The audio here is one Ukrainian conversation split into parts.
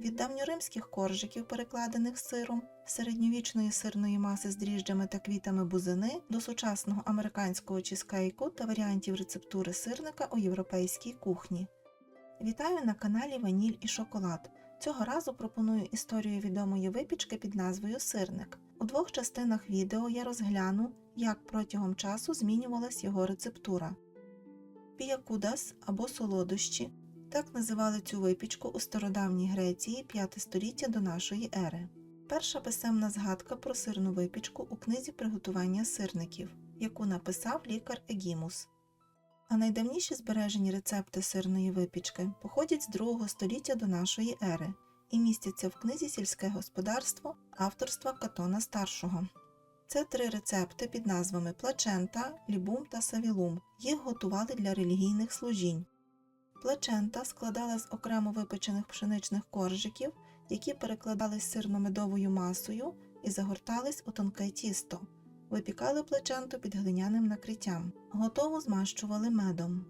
від давньоримських коржиків, перекладених сиром, середньовічної сирної маси з дріжджами та квітами бузини до сучасного американського чизкейку та варіантів рецептури сирника у європейській кухні. Вітаю на каналі Ваніль і Шоколад. Цього разу пропоную історію відомої випічки під назвою Сирник. У двох частинах відео я розгляну, як протягом часу змінювалась його рецептура. Піякудас або солодощі так називали цю випічку у стародавній Греції 5 століття до нашої ери. Перша писемна згадка про сирну випічку у книзі приготування сирників, яку написав лікар Егімус. А найдавніші збережені рецепти сирної випічки походять з 2 століття до нашої ери і містяться в книзі Сільське господарство авторства Катона Старшого. Це три рецепти під назвами Плачента, Лібум та Савілум. Їх готували для релігійних служінь. Плачента складала з окремо випечених пшеничних коржиків, які перекладались сирно-медовою масою і загортались у тонке тісто. Випікали плаченту під глиняним накриттям. Готову змащували медом.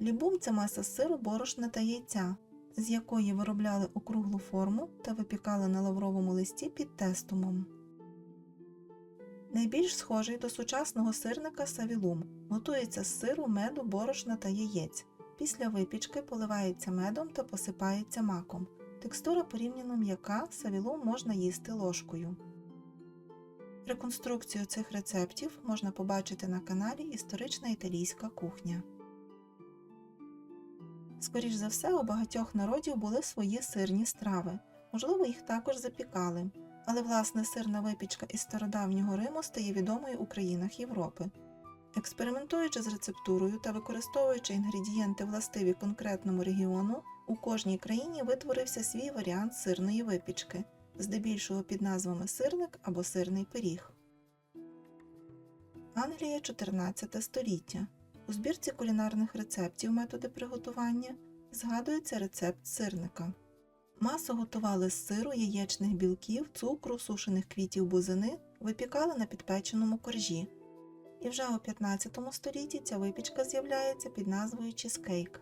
Лібум це маса сиру, борошна та яйця, з якої виробляли округлу форму та випікали на лавровому листі під тестумом. Найбільш схожий до сучасного сирника савілум готується з сиру, меду, борошна та яєць. Після випічки поливається медом та посипається маком. Текстура порівняно м'яка, савілум можна їсти ложкою. Реконструкцію цих рецептів можна побачити на каналі Історична італійська кухня. Скоріш за все, у багатьох народів були свої сирні страви, можливо, їх також запікали, але власне сирна випічка із стародавнього Риму стає відомою у країнах Європи. Експериментуючи з рецептурою та використовуючи інгредієнти властиві конкретному регіону, у кожній країні витворився свій варіант сирної випічки, здебільшого під назвами сирник або сирний пиріг. Англія 14 століття. У збірці кулінарних рецептів методи приготування згадується рецепт сирника. Масу готували з сиру, яєчних білків, цукру, сушених квітів бузини, випікали на підпеченому коржі. І вже у 15 столітті ця випічка з'являється під назвою чізкейк.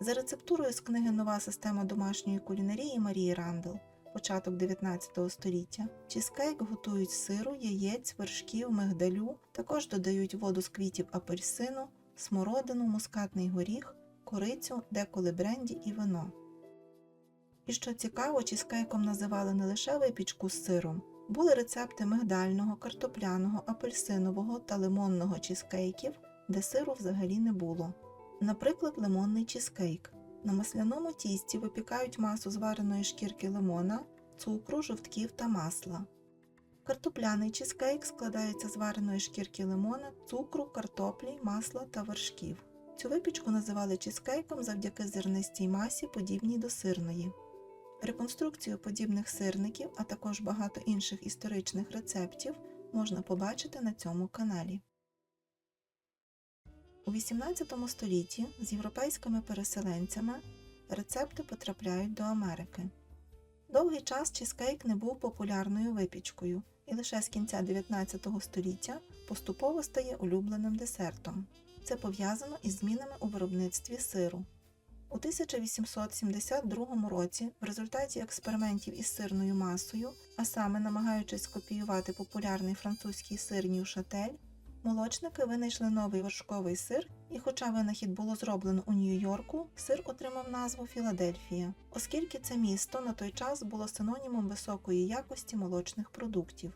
За рецептурою з книги Нова система домашньої кулінарії Марії Рандел, початок 19 століття, чізкейк готують з сиру, яєць, вершків, мигдалю, також додають воду з квітів апельсину, смородину, мускатний горіх, корицю, деколи бренді і вино. І що цікаво, чізкейком називали не лише випічку з сиром, були рецепти мигдального, картопляного, апельсинового та лимонного чізкейків, де сиру взагалі не було. Наприклад, лимонний чізкейк. На масляному тісті випікають масу з вареної шкірки лимона, цукру, жовтків та масла. Картопляний чізкейк складається з вареної шкірки лимона, цукру, картоплі, масла та вершків. Цю випічку називали чізкейком завдяки зернистій масі, подібній до сирної. Реконструкцію подібних сирників, а також багато інших історичних рецептів можна побачити на цьому каналі. У XVIII столітті з європейськими переселенцями рецепти потрапляють до Америки. Довгий час чізкейк не був популярною випічкою і лише з кінця 19 століття поступово стає улюбленим десертом. Це пов'язано із змінами у виробництві сиру. У 1872 році в результаті експериментів із сирною масою, а саме намагаючись скопіювати популярний французький сир Нюшатель, молочники винайшли новий вершковий сир, і хоча винахід було зроблено у Нью-Йорку, сир отримав назву Філадельфія, оскільки це місто на той час було синонімом високої якості молочних продуктів.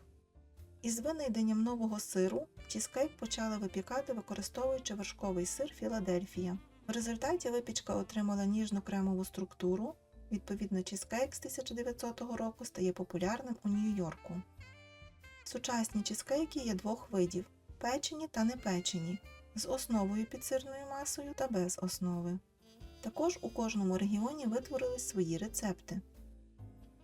Із винайденням нового сиру чізкейк почали випікати, використовуючи вершковий сир Філадельфія. В результаті випічка отримала ніжну кремову структуру, відповідно, чізкейк з 1900 року стає популярним у Нью-Йорку. Сучасні чізкейки є двох видів печені та непечені, з основою під сирною масою та без основи. Також у кожному регіоні витворились свої рецепти.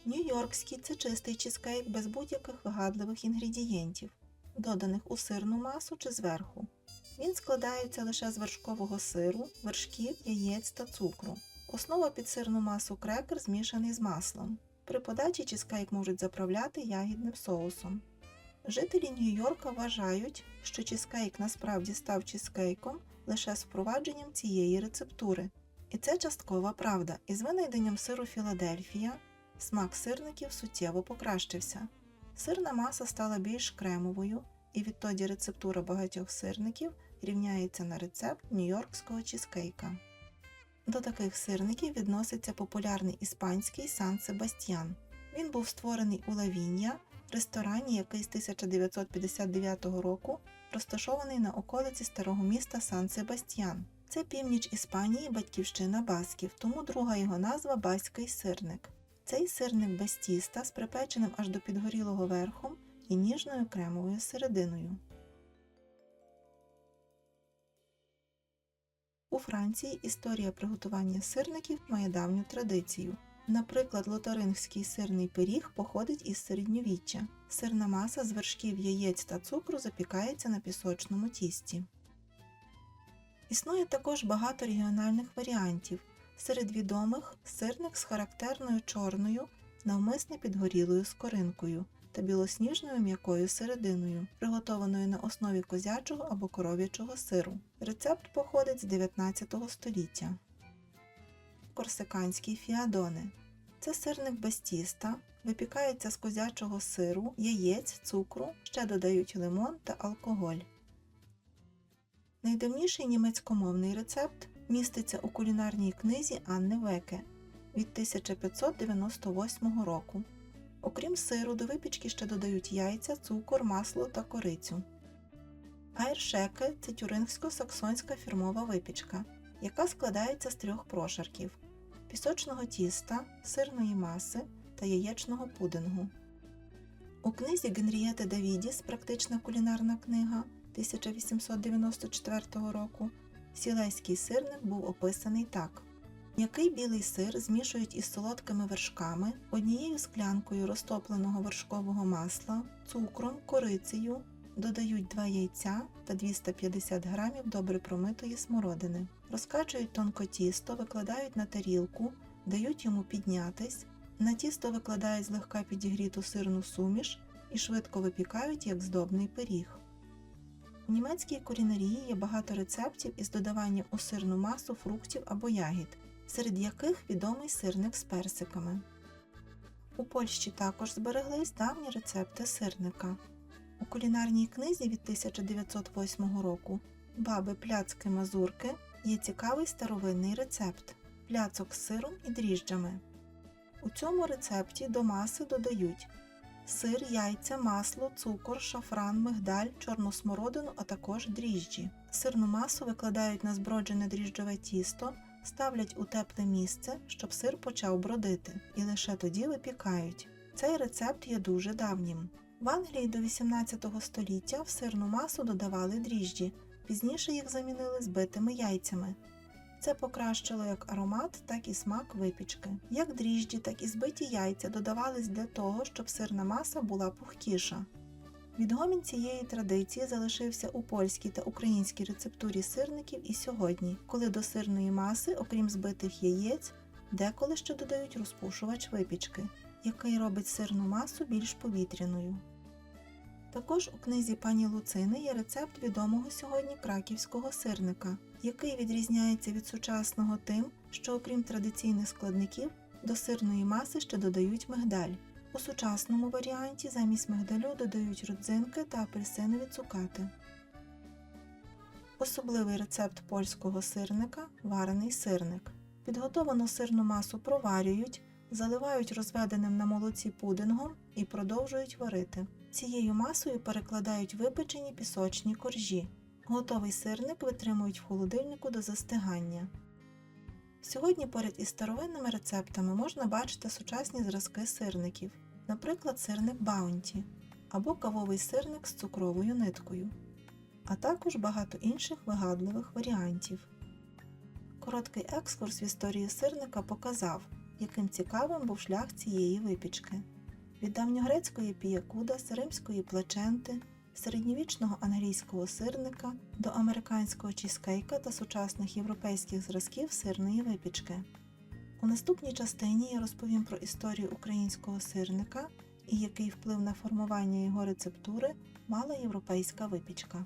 Нью-Йоркський це чистий чізкейк без будь-яких вигадливих інгредієнтів, доданих у сирну масу чи зверху. Він складається лише з вершкового сиру, вершків, яєць та цукру. Основа під сирну масу крекер змішаний з маслом. При подачі чізкейк можуть заправляти ягідним соусом. Жителі Нью-Йорка вважають, що чізкейк насправді став чізкейком лише з впровадженням цієї рецептури, І це часткова правда. Із винайденням сиру Філадельфія смак сирників суттєво покращився. Сирна маса стала більш кремовою, і відтоді рецептура багатьох сирників рівняється на рецепт нью-йоркського чізкейка. До таких сирників відноситься популярний іспанський Сан Себастьян. Він був створений у Лавінія, ресторані, який з 1959 року розташований на околиці старого міста Сан Себастьян. Це північ Іспанії, батьківщина басків, тому друга його назва баський сирник. Цей сирник без тіста з припеченим аж до підгорілого верхом і ніжною кремовою серединою. У Франції історія приготування сирників має давню традицію. Наприклад, лотарингський сирний пиріг походить із середньовіччя. Сирна маса з вершків яєць та цукру запікається на пісочному тісті. Існує також багато регіональних варіантів. Серед відомих сирник з характерною чорною, навмисне підгорілою скоринкою та білосніжною м'якою серединою, приготованою на основі козячого або коров'ячого сиру. Рецепт походить з 19 століття. Корсиканський фіадоне це сирник без тіста, випікається з козячого сиру, яєць, цукру, ще додають лимон та алкоголь. Найдавніший німецькомовний рецепт міститься у кулінарній книзі Анни Веке від 1598 року. Окрім сиру, до випічки ще додають яйця, цукор, масло та корицю. Айршеке це тюрингсько-саксонська фірмова випічка, яка складається з трьох прошарків пісочного тіста, сирної маси та яєчного пудингу. У книзі Генрієти Давідіс Практична кулінарна книга 1894 року сілеський сирник був описаний так. М'який білий сир змішують із солодкими вершками, однією склянкою розтопленого вершкового масла, цукром, корицею, додають 2 яйця та 250 г добре промитої смородини. Розкачують тонко тісто, викладають на тарілку, дають йому піднятись, на тісто викладають злегка підігріту сирну суміш і швидко випікають як здобний пиріг. У німецькій кулінарії є багато рецептів із додаванням у сирну масу фруктів або ягід, серед яких відомий сирник з персиками. У Польщі також збереглись давні рецепти сирника. У кулінарній книзі від 1908 року Баби пляцки мазурки є цікавий старовинний рецепт пляцок з сиром і дріжджами. У цьому рецепті до маси додають сир, яйця, масло, цукор, шафран, мигдаль, чорну смородину, а також дріжджі. Сирну масу викладають на зброджене дріжджове тісто, ставлять у тепле місце, щоб сир почав бродити, і лише тоді випікають. Цей рецепт є дуже давнім. В Англії до 18 століття в сирну масу додавали дріжджі, пізніше їх замінили збитими яйцями. Це покращило як аромат, так і смак випічки. Як дріжджі, так і збиті яйця додавались для того, щоб сирна маса була пухкіша. Відгомін цієї традиції залишився у польській та українській рецептурі сирників і сьогодні, коли до сирної маси, окрім збитих яєць, деколи ще додають розпушувач випічки, який робить сирну масу більш повітряною. Також у книзі пані Луцини є рецепт відомого сьогодні краківського сирника, який відрізняється від сучасного тим, що окрім традиційних складників, до сирної маси ще додають мигдаль. У сучасному варіанті замість мигдалю додають родзинки та апельсинові цукати. Особливий рецепт польського сирника варений сирник. Підготовану сирну масу проварюють, заливають розведеним на молоці пудингом і продовжують варити. Цією масою перекладають випечені пісочні коржі. Готовий сирник витримують в холодильнику до застигання. Сьогодні поряд із старовинними рецептами можна бачити сучасні зразки сирників, наприклад, сирник Баунті або кавовий сирник з цукровою ниткою, а також багато інших вигадливих варіантів. Короткий екскурс в історію сирника показав, яким цікавим був шлях цієї випічки. Від давньогрецької піякудас, римської плаченти, середньовічного англійського сирника до американського чізкейка та сучасних європейських зразків сирної випічки. У наступній частині я розповім про історію українського сирника і який вплив на формування його рецептури мала європейська випічка.